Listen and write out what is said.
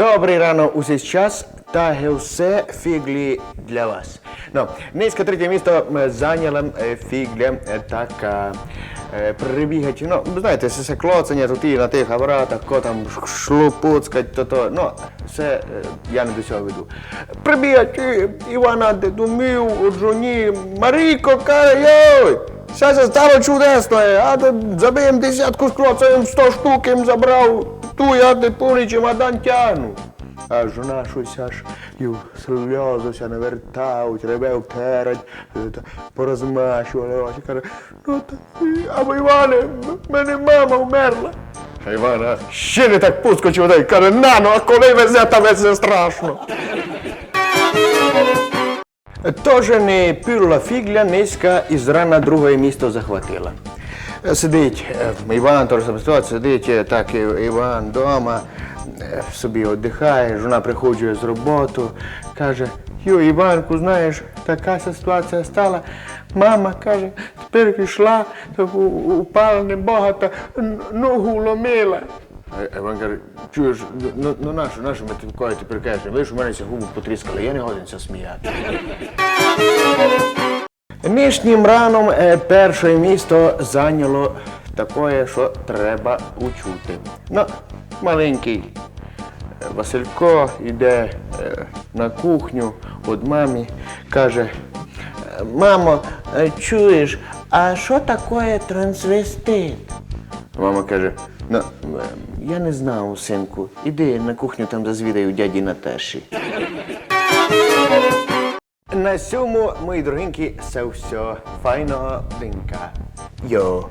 Добрий рано усій час та все фіглі для вас. Ну, низько третє місто зайняла е, фігля е, така. Е, Прибігать, ну, знаєте, все, все клоцання тут і на тих апаратах, ко там ш- то то, ну, все я не до цього веду. Прибігать, Івана Дедумів, Оджуні, Марійко, каже, йой, все це стало чудесно, а ти забиєм десятку з клоцаєм, сто штук їм забрав, ту я ти повний чемодан тягну. А жона щось аж і сльозуся не вертають, ребе втерать, е, порозмащували очі. Каже, ну та, або Іване, м- мене мама вмерла. А Іван а, ще не так пускочив, та й каже, на, ну а коли везе, та везе страшно. Тож не пірла фігля низька і зрана друге місто захватила. Сидить е, Іван, теж саме сидить е, так Іван вдома, е, собі віддихає, жона приходить з роботи, каже, Йо, Іванку, знаєш, така ситуація стала. Мама каже, тепер пішла, упала небагато, ногу ломила. А Іван каже, чуєш, ну, ну, нащо, нащо ми тим тепер кажеш, ви ж у мене ці губу потріскали, я не годен сміяти. Нижнім раном е, перше місто зайняло таке, що треба учути. Ну, маленький е, Василько йде е, на кухню від мамі, каже, «Е, мамо, чуєш, а що таке трансвестит? Мама каже, ну, я не знав, синку, іди на кухню там зазвідаю у дяді Наташі на сьому, мої дорогенькі, все все. Файного динка. Йо!